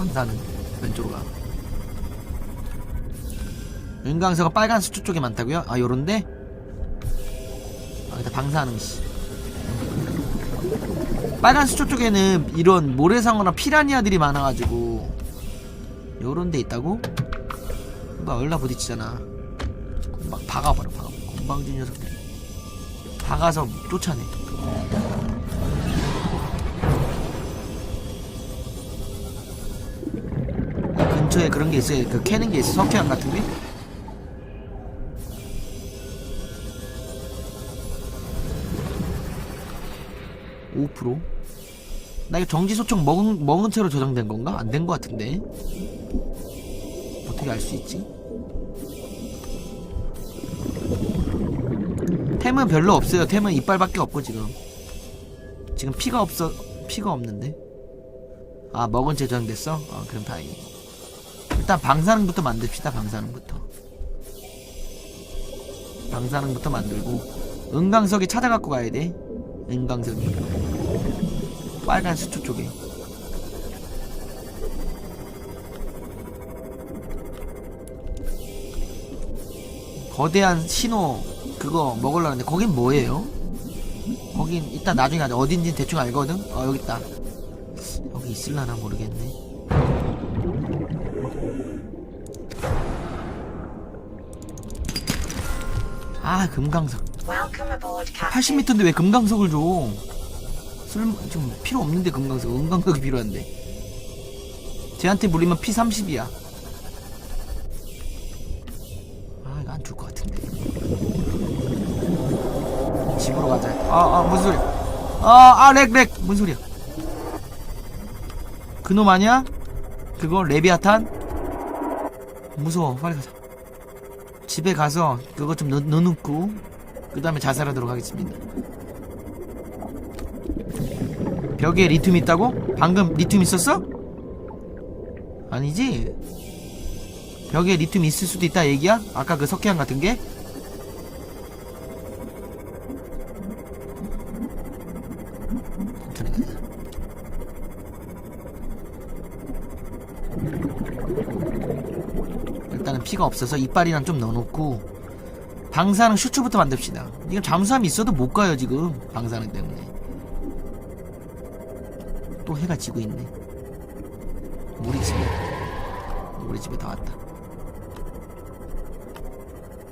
방사능 왼쪽으로 가 은강서가 빨간 수초 쪽에 많다고요? 아 요런데? 아 일단 방사능 씨 빨간 수초 쪽에는 이런 모래상어나 피라니아들이 많아가지고 요런 데 있다고? 막 얼라 부딪히잖아 막 박아버려 박아 건방진 녀석들 박아서 쫓아내 이 근처에 그런 게 있어요. 그 캐는 게 있어 석회암 같은 게? (5%) 나 이거 정지소총 먹은, 먹은 채로 저장된 건가? 안 된 거 같은데. 어떻게 알 수 있지? 템은 별로 없어요. 템은 이빨밖에 없고 지금. 지금 피가 없어 피가 없는데. 아 먹은 채 저장됐어? 어 그럼 다행이 일단 방사능부터 만듭시다 방사능부터. 방사능부터 만들고 은강석에 찾아갖고 가야 돼. 은강석이. 빨간 수초 쪽에. 거대한 신호 그거 먹으려는데 거긴 뭐예요? 거긴 이따 나중에 가자. 어딘지 대충 알거든? 어 여기 있다. 여기 있을라나 모르겠네 아 금강석. Welcome aboard, Captain. 80m인데 왜 금강석을 줘? 쓸 지금 필요 없는데 금강석. 은강석이 필요한데. 쟤한테 물리면 P30이야. 아 이거 안 줄 것 같은데. 집으로 가자. 아아 무슨 소리야? 아아렉렉. 무슨 소리야? 그놈 아니야? 그거 레비아탄? 무서워. 빨리 가자 집에 가서 그거 좀 넣, 넣어놓고 그 다음에 자살하도록 하겠습니다 벽에 리튬 있다고? 방금 리튬 있었어? 아니지 벽에 리튬 있을 수도 있다 얘기야? 아까 그 석회암 같은 게? 피가 없어서 이빨이랑 좀 넣어놓고 방사능 슈츠부터 만듭시다. 이건 잠수함이 있어도 못 가요 지금. 방사능 때문에. 또 해가 지고 있네. 우리 집에 우리 집에 다 왔다.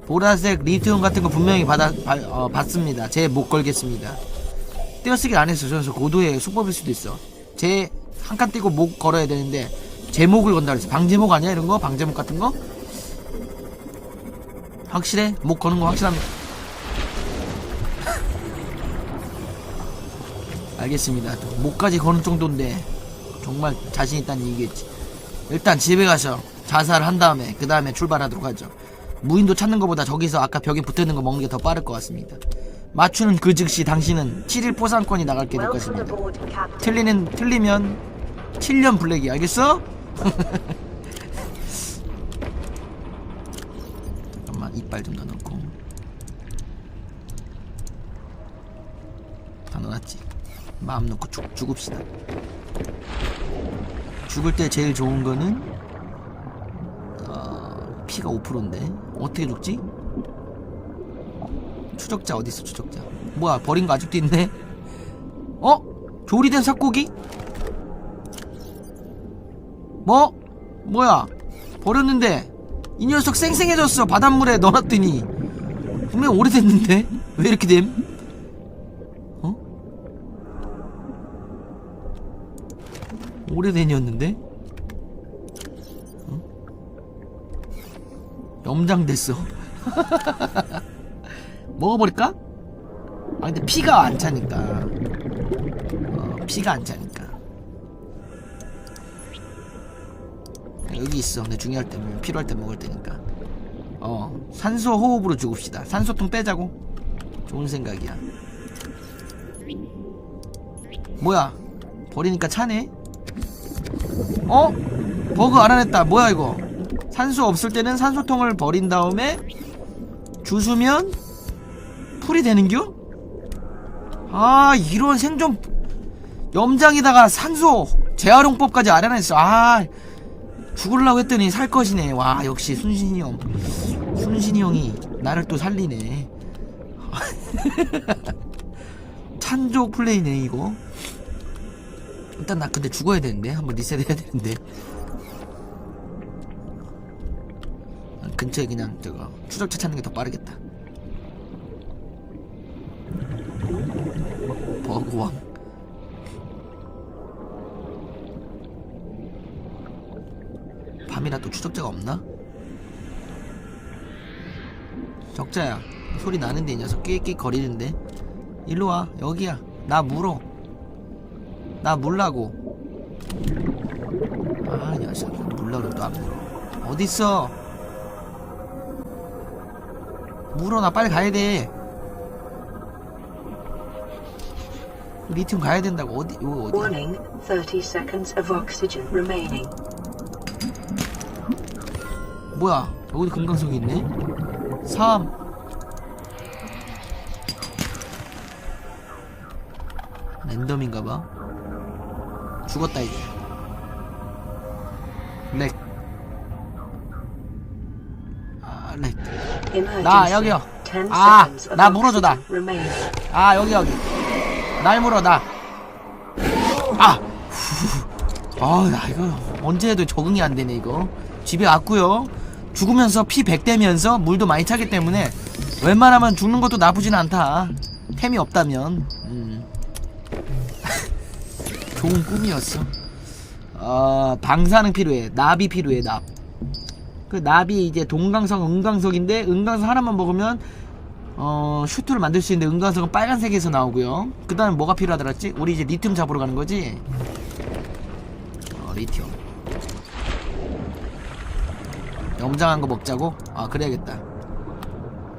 보라색 리튬 같은 거 분명히 받아 바- 어, 받습니다. 제 못 걸겠습니다. 떼어쓰기 안 했어 저는 고도의 수법일 수도 있어. 제 한 칸 떼고 목 걸어야 되는데 제목을 건다 그랬어 방제목 아니야? 이런 거? 방제목 같은 거 확실해? 목 거는 거 확실합니다. 알겠습니다. 목까지 거는 정도인데 정말 자신 있다는 얘기겠지. 일단 집에 가서 자살을 한 다음에 그 다음에 출발하도록 하죠. 무인도 찾는 것보다 저기서 아까 벽에 붙어있는 거 먹는 게 더 빠를 것 같습니다. 맞추는 그 즉시 당신은 7일 포상권이 나갈게 될 것입니다. 틀리는 틀리면 7년 블랙이 알겠어? 잠깐만 이빨 좀 넣어놓고 다 넣어놨지 마음 놓고 죽, 죽읍시다 죽을 때 제일 좋은 거는 어, 피가 5%인데 어떻게 죽지? 추적자 어딨어 추적자 뭐야 버린 거 아직도 있네 어? 조리된 삭고기? 뭐? 뭐야? 버렸는데 이 녀석 쌩쌩해졌어 바닷물에 넣어놨더니 분명 오래됐는데 왜 이렇게 됨? 어? 오래된이었는데? 어? 염장됐어 먹어버릴까? 아 근데 피가 안 차니까 어, 피가 안 차니까 여기 있어. 근데 중요할 때 뭐, 필요할 때 먹을 테니까. 어 산소 호흡으로 죽읍시다. 산소통 빼자고. 좋은 생각이야. 뭐야? 버리니까 차네? 어? 버그 알아냈다. 뭐야 이거? 산소 없을 때는 산소통을 버린 다음에 주수면 풀이 되는겨? 아 이런 생존 염장에다가 산소 재활용법까지 알아냈어. 아 죽으려고 했더니 살 것이네. 와 역시 순신이 형. 순신이 형이 나를 또 살리네. 찬조 플레이네 이거. 일단 나 근데 죽어야 되는데. 한번 리셋 해야 되는데. 근처에 그냥 저거 추적차 찾는 게 더 빠르겠다. 버그왕 밤이라 또 추적자가 없나? 적자야. 소리 나는데 이 녀석 끽끽 거리는데. 일로와. 여기야. 나 물어. 나 물라고. 아 녀석. 물라고 또안 물어. 어딨어? 물어. 나 빨리 가야돼. 리튬 가야 된다고. 어디 이거 어디 Warning, 30 seconds of oxygen remaining. 뭐야? 여기도 금강석이 있네? 3 랜덤인가봐. 죽었다 이제. 렉 아, 렉. 나 여기요. 10 아, 나 물어줘, 나. oxygen remaining. 아 여기 여기. 날 물어 나. 아! 아나 이거 언제 해도 적응이 안 되네 이거. 집에 왔고요 죽으면서 피 100대면서 물도 많이 차기 때문에 웬만하면 죽는 것도 나쁘진 않다. 템이 없다면. 음. 좋은 꿈이었어. 어 방사능 필요해. 납이 필요해 납그 납이 이제 동강석 은강석인데 은강석 하나만 먹으면 어 슈트를 만들 수 있는데 은강석은 빨간색에서 나오고요. 그 다음에 뭐가 필요하더랬지? 우리 이제 리튬 잡으러 가는 거지? 어 리튬 염장한 거 먹자고? 아 그래야겠다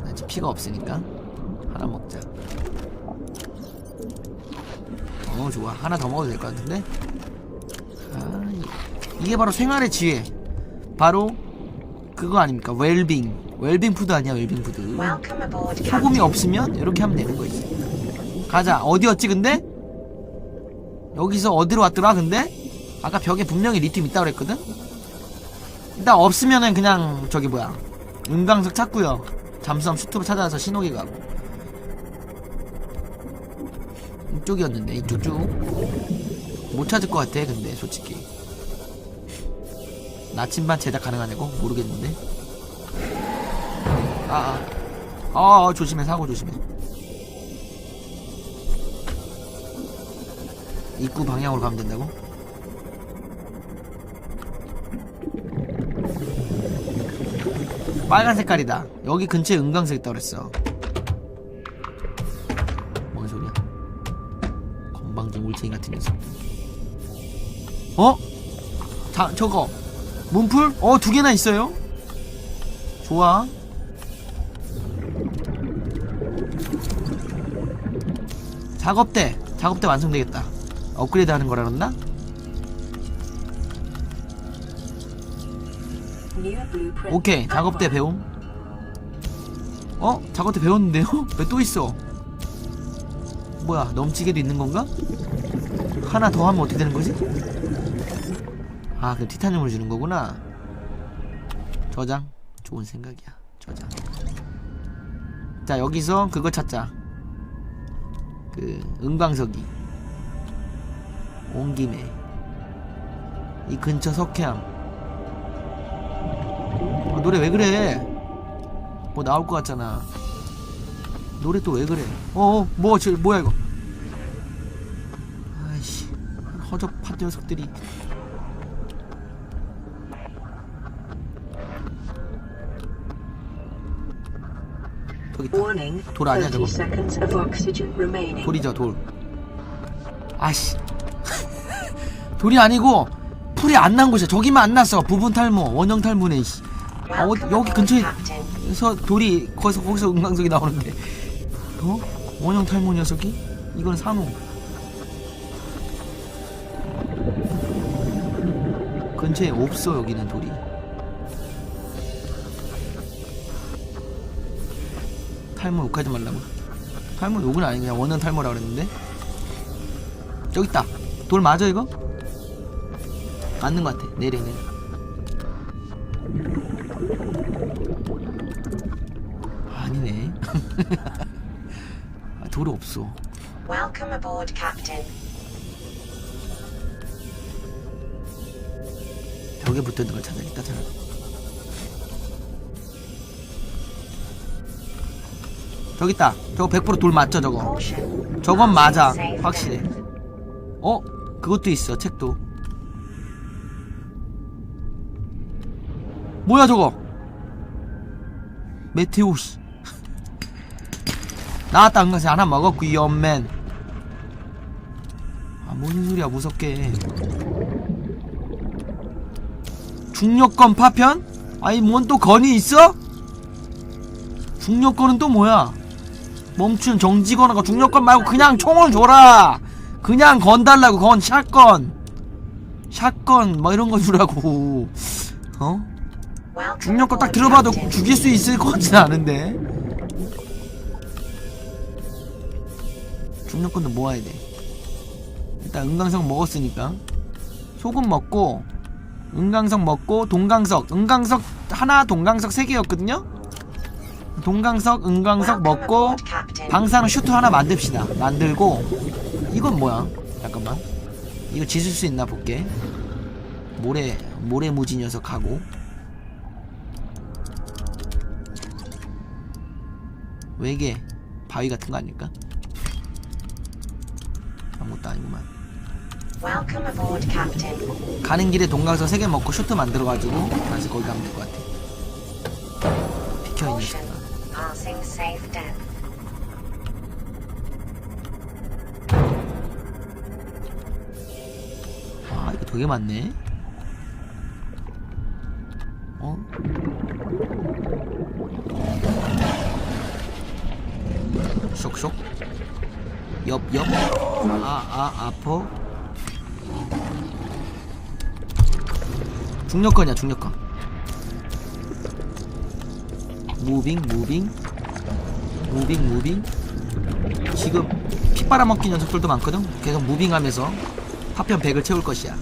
나 지금 피가 없으니까 하나 먹자 어 좋아 하나 더 먹어도 될 것 같은데 아 이- 이게 바로 생활의 지혜 바로 그거 아닙니까 웰빙 웰빙 푸드 아니야 웰빙 푸드 소금이. 없으면 이렇게 하면 되는 거지. 가자. 어디였지 근데? 여기서 어디로 왔더라 근데? 아까 벽에 분명히 리튬 있다고 그랬거든? 일단 없으면은 그냥 저기 뭐야 은강석 찾고요. 잠수함 슈트로 찾아서 신호기 가고. 이쪽이었는데 이쪽 쭉. 못 찾을 것 같아 근데 솔직히. 나침반 제작 가능하냐고? 모르겠는데. 아, 아. 아, 아, 조심해, 사고 조심해. 입구 방향으로 가면 된다고? 빨간 색깔이다. 여기 근처에 은강색 있다 그랬어. 뭔 소리야? 건방진 울챙이 같은 녀석. 어? 자, 저거. 문풀? 어, 두 개나 있어요? 좋아. 작업대 작업대 완성되겠다 업그레이드 하는 거라 그랬나? 오케이 작업대 배움 어? 작업대 배웠는데요? 왜 또 있어? 뭐야 넘치게도 있는 건가? 하나 더 하면 어떻게 되는 거지? 아 그럼 티타늄을 주는 거구나 저장 좋은 생각이야 저장 자 여기서 그거 찾자 그 은광석이 온 김에 이 근처 석회암 아, 노래 왜 그래? 뭐 나올 것 같잖아. 노래 또 왜 그래? 어어 뭐 저, 뭐야 이거? 아이씨 허접한 녀석들이. 저기 돌 아니야, 30 저거? 돌이죠 돌. 아씨. 돌이 아니고 풀이 안 난 곳이야. 저기만 안 났어. 부분 탈모 원형 탈모네 씨. 아, Welcome 여기 aboard, 근처에 Captain. 서 돌이 거기서 거기서 은강석이 나오는데 어? 원형 탈모 녀석이? 이건 상어 근처에 없어 여기는 돌이 탈모 욕하지 말라고 탈모 욕은 아니 그냥 원형 탈모라 그랬는데 저기 있다 돌 맞아 이거? 맞는 것 같아 내려 내려 아니네 아, 돌이 없어 Welcome aboard, Captain. 벽에 붙어 있는 걸 찾아야겠다 찾아 저기 있다 저거 100%돌 맞죠 저거. 저건 맞아 확실해. 어? 그것도 있어 책도 뭐야 저거? 메테오 씨 나왔다 은가시 하나 먹었고 이 엄맨. 아 무슨 소리야 무섭게. 중력권 파편? 아니 뭔 또 건이 있어? 중력권은 또 뭐야? 멈춘 정지건 하고 중력권 말고 그냥 총을 줘라! 그냥 건 달라고 건 샷건. 샷건 뭐 이런 거 주라고. 어? Welcome 중력권 딱 aboard, 들어봐도. 죽일 수 있을 것 같지는 않은데. 중력권도 모아야 돼. 일단 은강석 먹었으니까. 소금 먹고 은강석 먹고 동강석. 은강석 하나 동강석 세 개였거든요? 동강석 은강석 먹고. 방사능 슈트 하나 만듭시다. 만들고. 이건 뭐야? 잠깐만. 이거 지술 수 있나 볼게. 모래 모래 무지 녀석 하고 외계 바위 같은 거 아닐까? 아무것도 아니구만 aboard. 가는 길에 동강석 3개 먹고 슈트 만들어가지고 다시 거기 가면 될 것 같아 비켜있는 depth. 아 이거 되게 많네 아아 아퍼? 중력권이야 중력권 무빙 무빙. 무빙 무빙. 지금 피 빨아먹기 녀석들도 많거든? 계속 무빙하면서 파편 100을 채울 것이야.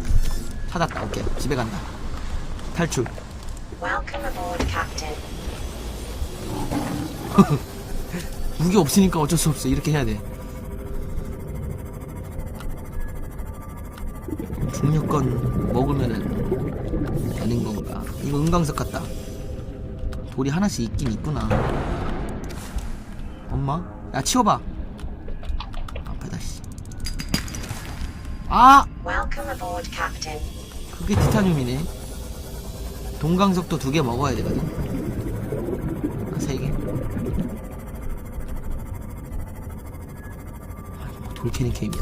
찾았다 오케이. 집에 간다. 탈출. 무기 없으니까 어쩔 수 없어. 이렇게 해야 돼 중력권 먹으면은 되는 건가 이거 은광석 같다 돌이 하나씩 있긴 있구나 엄마 야 치워봐 아프다 씨 아! 그게 티타늄이네. 동강석도 두 개 먹어야 되거든. 아, 세 개. 아니, 뭐 돌캐는 게임이야.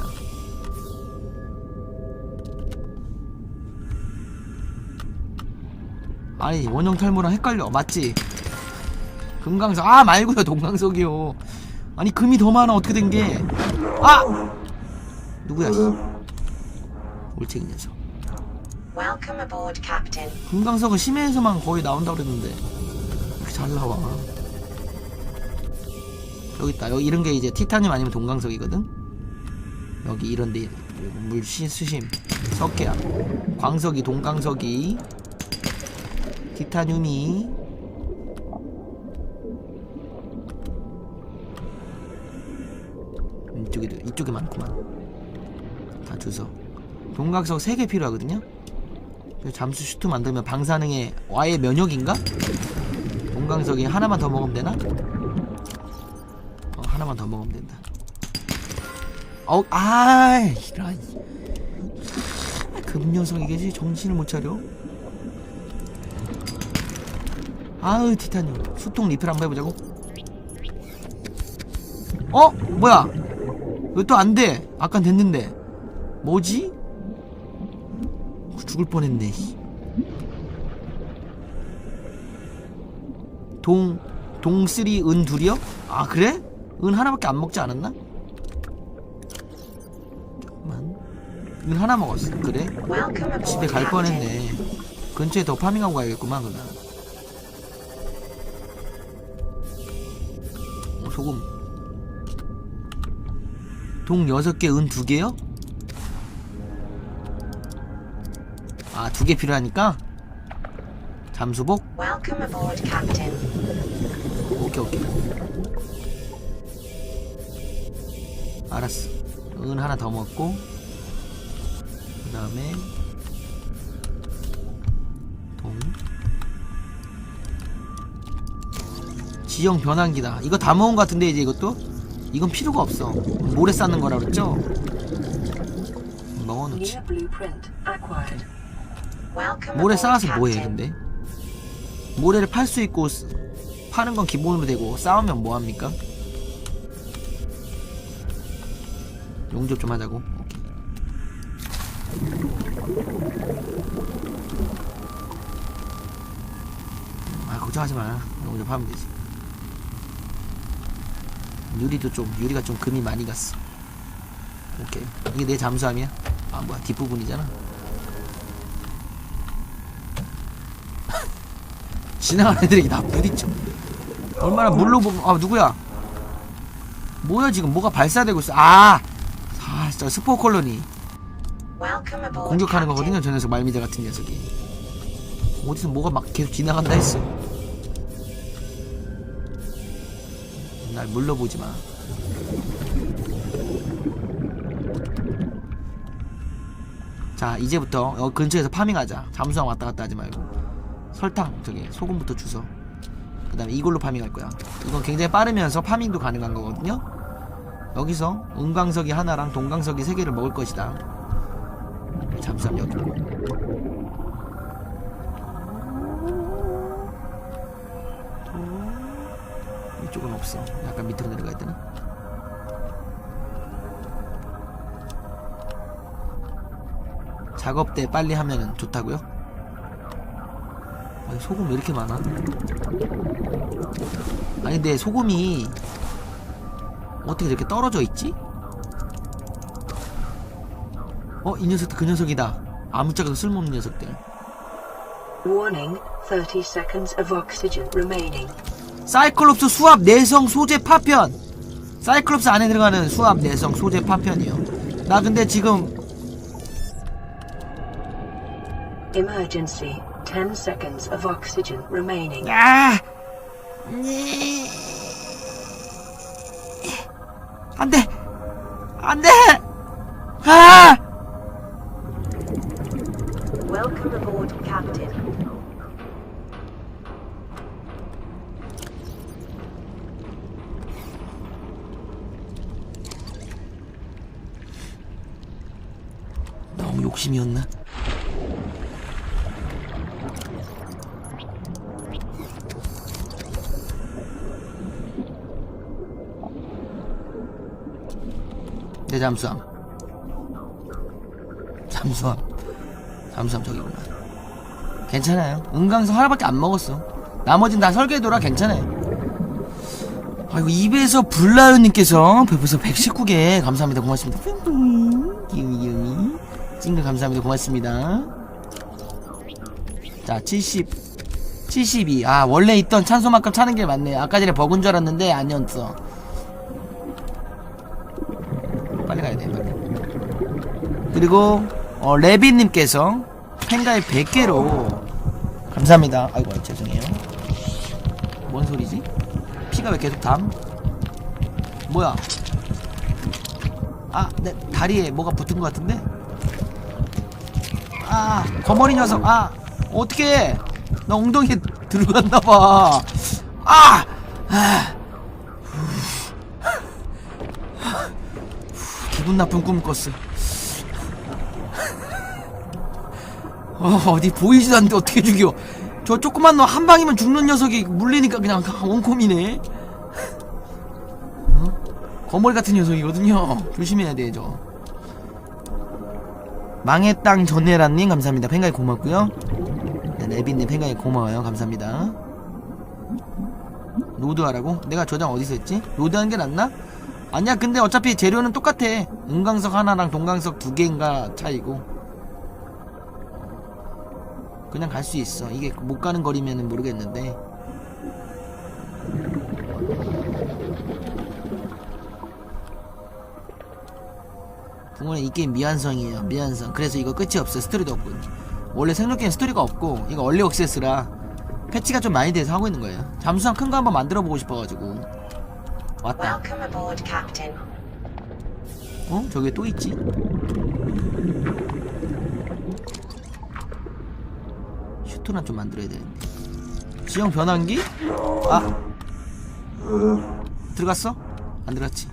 아니, 원형 탈모랑 헷갈려. 맞지? 금강석. 아, 말고요. 동강석이요. 아니, 금이 더 많아. 어떻게 된 게. 아! 누구야, 씨. 올챙이 녀석. 금강석은 심해에서만 거의 나온다고 그랬는데 이렇게 잘 나와 여기 있다 여기 이런 게 이제 티타늄 아니면 동강석이거든 여기 이런데 물 시- 수심 석회야 광석이 동강석이 티타늄이 이쪽에도 이쪽에 많구만 다 주서 동강석 3개 필요하거든요 그 잠수 슈트 만들면 방사능에 와의 면역인가? 동강석이 하나만 더 먹으면 되나? 어, 하나만 더 먹으면 된다. 어, 아, 이런. 금 녀석이겠지? 정신을 못 차려. 아으, 티타늄. 수통 리필 한번 해보자고. 어? 뭐야? 왜 또 안 돼? 아깐 됐는데. 뭐지? 죽을 뻔했네. 씨. 동 동쓰리 은 둘이요? 아 그래? 은 하나밖에 안 먹지 않았나? 잠깐만. 은 하나 먹었어. 그래? 집에 갈. 뻔했네. 근처에 더 파밍하고 가야겠구만. 어, 소금. 동 여섯 개, 은두 개요? 아두개 필요하니까 잠수복. 오케이 오케이 알았어 은 하나 더 먹고 그 다음에 지형 변환기다. 이거 다 모은 것 같은데 이제 이것도? 이건 필요가 없어. 모래 쌓는 거라 그랬죠. Welcome 모래 쌓아서 뭐해. 근데? 모래를 팔 수 있고 쓰- 파는 건 기본으로 되고 싸우면 뭐합니까? 용접 좀 하자고. 아 걱정하지 마. 용접하면 되지 유리도 좀 유리가 좀 금이 많이 갔어. 오케이. 이게 내 잠수함이야? 아 뭐야. 뒷부분이잖아. 지나가는 애들이 나 부딪혀. 얼마나 물로 보면 아 누구야? 뭐야 지금? 뭐가 발사되고 있어? 아, 아 진짜 스포 콜로니. 공격하는. 거거든요 저 녀석 말미잘 같은 녀석이. 어디서 뭐가 막 계속 지나간다 했어 날 물러보지 마 자, 이제부터 여기 근처에서 파밍하자. 잠수함 왔다 갔다 하지 말고. 설탕, 저기 소금부터 주서. 그 다음에 이걸로 파밍할 거야. 이건 굉장히 빠르면서 파밍도 가능한 거거든요. 여기서 은광석이 하나랑 동광석이 세 개를 먹을 것이다. 잠수함 여기. 쪽은 없어. 약간 밑으로 내려가야 되나? 작업 때 빨리 하면 좋다고요? 아니, 소금 왜 이렇게 많아? 아니 근데 소금이 어떻게 이렇게 떨어져 있지? 어? 이 녀석도 그 녀석이다 아무짝에도 쓸모없는 녀석들 Warning, 30 seconds of oxygen remaining. 사이클롭스 수압 내성 소재 파편 사이클롭스 안에 들어가는 수압 내성 소재 파편이요 나 근데 지금 Emergency, 10 seconds of oxygen remaining. 야! 네. 안 돼! 안 돼! 아! 욕심이었나? 내 잠수함. 잠수함. 잠수함 저기구나. 괜찮아요. 은강성 하나밖에 안 먹었어. 나머진 다 설계도라. 괜찮아요. 아이고 입에서 불나요님께서 별풍선 119개 감사합니다. 고맙습니다. 기우미 찡글 감사합니다 고맙습니다 자 70 72. 아, 원래 있던 찬소만큼 차는 게 맞네. 아까 전에 버그인 줄 알았는데 아니었어. 빨리 가야 돼, 빨리. 그리고, 어, 레비님께서 팬가입 100개로. 감사합니다. 아이고, 죄송해요. 뭔 소리지? 피가 왜 계속 담? 뭐야? 아, 내 다리에 뭐가 붙은 것 같은데? 아, 거머리 녀석. 아, 어떻게? 나 엉덩이에 들어갔나 봐. 아! 아! 후. 기분 나쁜 꿈 꿨어. 어, 어디 보이지도 않는데 어떻게 죽여? 저 조그만 놈 한 방이면 죽는 녀석이 물리니까 그냥 원콤이네. 어? 거머리 같은 녀석이거든요. 조심해야 돼, 저. 망의 땅 전네라님 감사합니다. 팬가이 고맙고요. 네, 레빈님 팬가이 고마워요. 감사합니다. 로드하라고? 내가 저장 어디서 했지? 로드하는 게 낫나? 아니야 근데 어차피 재료는 똑같아 은광석 하나랑 동광석 두 개인가 차이고 그냥 갈 수 있어 이게 못 가는 거리면은 모르겠는데 붕어는 이 게임 미완성이에요 미완성 그래서 이거 끝이 없어 스토리도 없고 원래 생존 게임 스토리가 없고 이거 얼리 억세스라 패치가 좀 많이 돼서 하고 있는 거예요. 잠수함 큰 거 한번 만들어 보고 싶어가지고 왔다. 어? 저기 또 있지? 슈터나 좀 만들어야 되는데. 지형 변환기? 아 들어갔어? 안 들어갔지.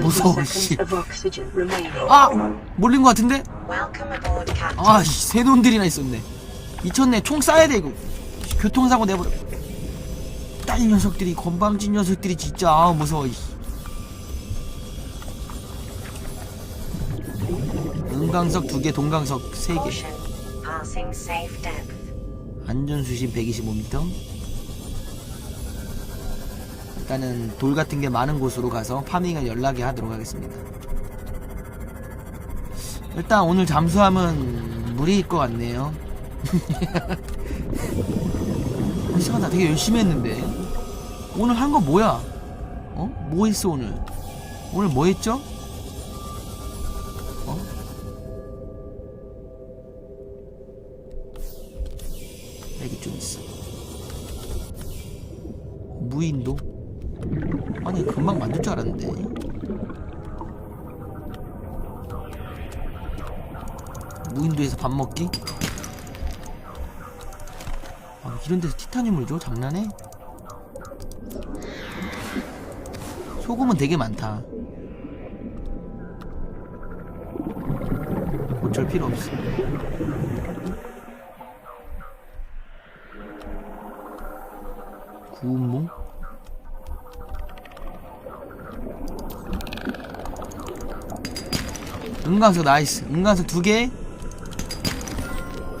무서워, seconds 씨. of oxygen remaining. 아, 몰린 것 같은데? Captain. 아, 씨, 새 놈들이나 있었네. 미쳤네. 총 쏴야 돼, 이거. 교통사고 내버려. 딸 녀석들이, 건방진 녀석들이 진짜, 아, 무서워, 이. 은강석 두 개, 동강석 세 개. Depth. 안전 수심 125m. 일단은 돌 같은 게 많은 곳으로 가서 파밍을 연락에 하도록 하겠습니다. 일단 오늘 잠수함은 무리일 것 같네요. 이상하다. 되게 열심히 했는데. 오늘 한 거 뭐야? 어? 뭐 했어 오늘? 오늘 뭐 했죠? 밥 먹기? 아, 이런 데서 티타늄을 줘? 장난해? 소금은 되게 많다. 어쩔 필요 없어. 구운몽? 은강석 나이스. 은강석 두 개.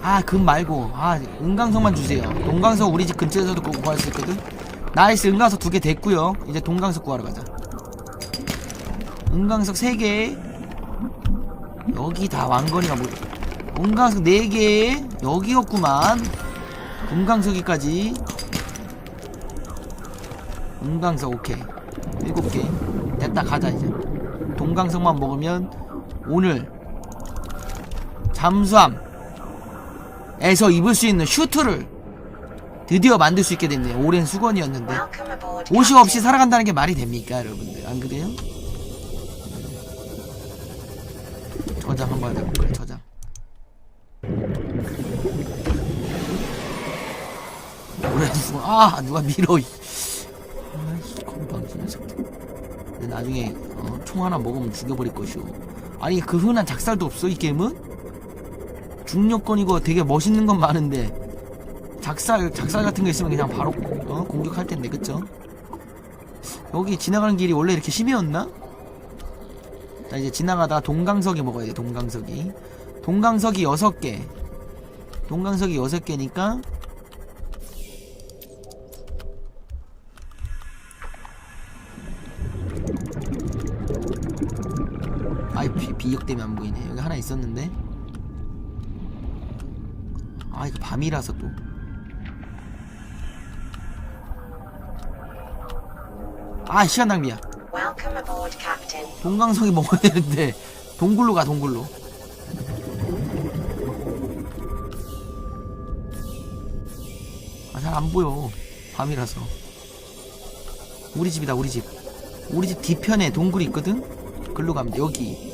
아, 금 말고. 아, 은강석만 주세요. 동강석 우리 집 근처에서도 구- 구할 수 있거든. 나이스. 은강석 두 개 됐고요. 이제 동강석 구하러 가자. 은강석 세 개. 여기 다 왕건이가 뭐. 은강석 네 개. 여기였구만. 금강석이까지. 은강석 오케이. 일곱 개. 됐다 가자 이제. 동강석만 먹으면 오늘 잠수함 에서 입을 수 있는 슈트를 드디어 만들 수 있게 됐네요. 오랜 수건이었는데 옷이. 없이 살아간다는 게 말이 됩니까, 여러분들? 안 그래요? 저장 한번 해볼까요? 저장. 오랜 수건. 아 누가 밀어. 이. 아이 건방진 녀석들. 근데 나중에 어, 총 하나 먹으면 죽여버릴 것이오. 아니 그 흔한 작살도 없어 이 게임은? 중력권이고 되게 멋있는 건 많은데 작살 작살 같은 거 있으면 그냥 바로 어, 공격할 텐데 그쵸? 여기 지나가는 길이 원래 이렇게 심해였나? 자 이제 지나가다가 동강석이 먹어야 돼 동강석이. 동강석이 6개. 동강석이 6개니까 아이 비, 비역 때문에 안 보이네. 여기 하나 있었는데 아 이거 밤이라서 또. 아 시간 낭비야. 동강석이 먹어야 되는데. 동굴로 가 동굴로. 아 잘 안 보여. 밤이라서. 우리 집이다 우리 집. 우리 집 뒤편에 동굴이 있거든? 글로 가면 돼 여기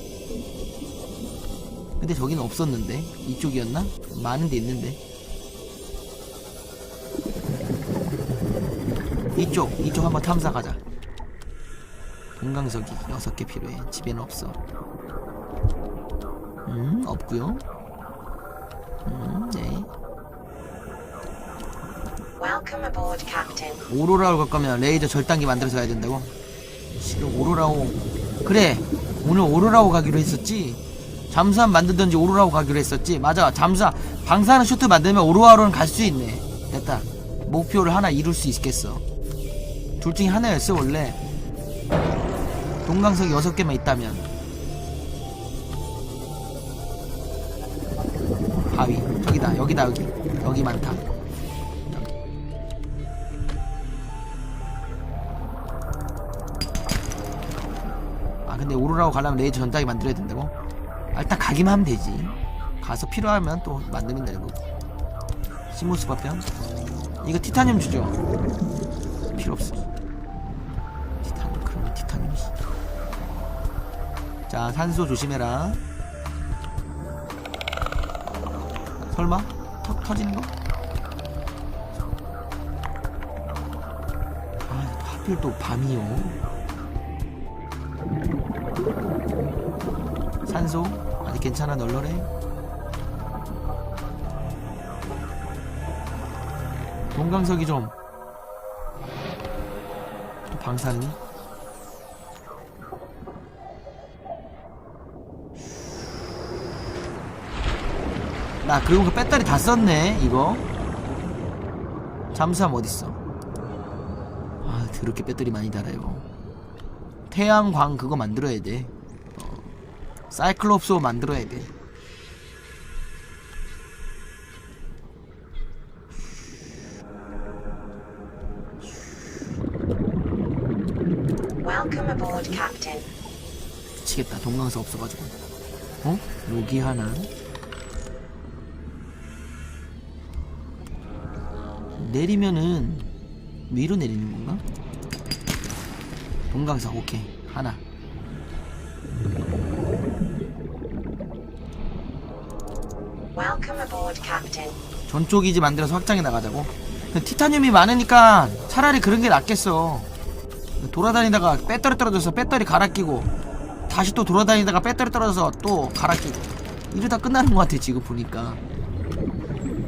근데 저기는 없었는데 이쪽이었나? 많은 데 있는데 이쪽 이쪽 한번 탐사 가자 동강석이 6개 필요해. 집에는 없어. 음, 음, 네. Aboard, Captain. 오로라로 갈 거면 레이저 절단기 만들어서 가야 된다고? 싫어, 오로라오. 그래, 오늘 오로라오 가기로 했었지? 잠수함 만들든지 오로라고 가기로 했었지. 맞아. 잠수함 방사능 쇼트 만들면 오로라로는 갈 수 있네. 됐다. 목표를 하나 이룰 수 있겠어. 둘 중에 하나였어 원래. 동강석이 6개만 있다면. 바위. 저기다. 여기다 여기. 여기 많다. 아 근데 오로라고 가려면 레이저 전자기 만들어야 된다고? 아, 일단 가기만 하면 되지. 가서 필요하면 또 만들면 되는 거고 시모스 파편 이거 티타늄 주죠? 필요 없어. 티타늄 그러면 티타늄이 자 산소 조심해라. 설마? 터, 터지는 거? 아 하필 또 밤이요. 산소 괜찮아 널널해 동강석이 좀. 또 방사능이? 나 그리고 그 배터리 다 썼네 이거. 잠수함 어딨어? 아 더럽게 배터리 많이 달아요. 태양광 그거 만들어야 돼. 어. 사이클롭소 만들어야 돼. 미치겠다 동강석 없어가지고 어? 여기 하나 내리면은 위로 내리는 건가? 동강석 오케이 하나 전초 기지 만들어서 확장해 나가자고 티타늄이 많으니까 차라리 그런 게 낫겠어 돌아다니다가 배터리 떨어져서 배터리 갈아 끼고 다시 또 돌아다니다가 배터리 떨어져서 또 갈아 끼고 이러다 끝나는 것 같아 지금 보니까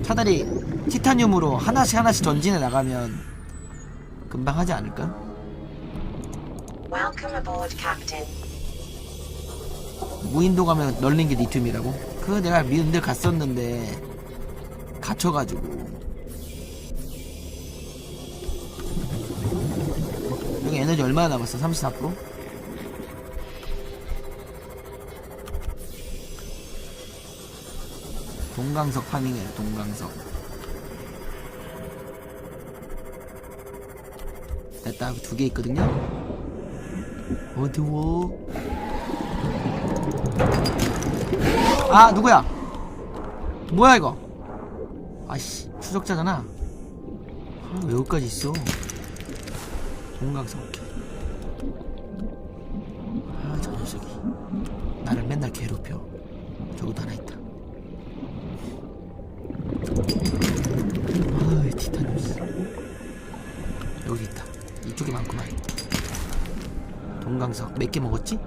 차라리 티타늄으로 하나씩 하나씩 전진해 나가면 금방 하지 않을까? Welcome aboard, Captain. 무인도 가면 널린 게 리튬이라고? 그거 내가 미운데 갔었는데 갇혀가지고. 여기 에너지 얼마나 남았어? 34%? 동강석 파밍해 동강석. 됐다 두 개 있거든요? 어두워. 아 누구야? 뭐야 이거 아씨 추적자잖아. 아, 왜 여기까지 있어? 동강석 아저 녀석이. 나를 맨날 괴롭혀. 저기도 하나 있다. 아이 티타늄스 여기 있다. 이쪽에 많구만. 동강석 몇 개 먹었지?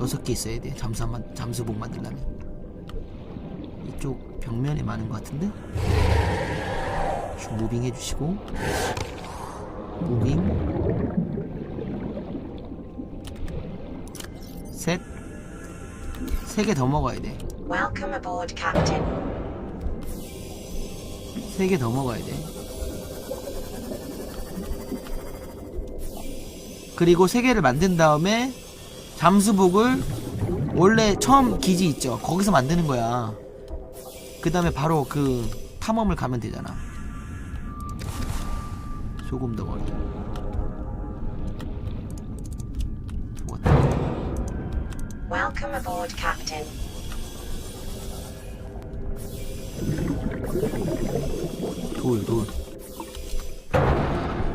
여섯 개 있어야 돼. 잠수함 잠수복 만들려면. 이쪽 벽면에 많은 것 같은데. 쭉 무빙 해주시고 무빙 셋 세 개 더 먹어야 돼. 세 개 더 먹어야 돼. 그리고 세 개를 만든 다음에 잠수복을 원래 처음 기지 있죠. 거기서 만드는 거야. 그 다음에 바로 그 탐험을 가면 되잖아. 소금 덩어리. 좋았다. Welcome aboard, Captain. 돌, 돌.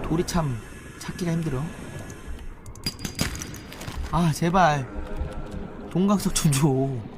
돌이 참 찾기가 힘들어. 아, 제발. 동강석 좀 줘.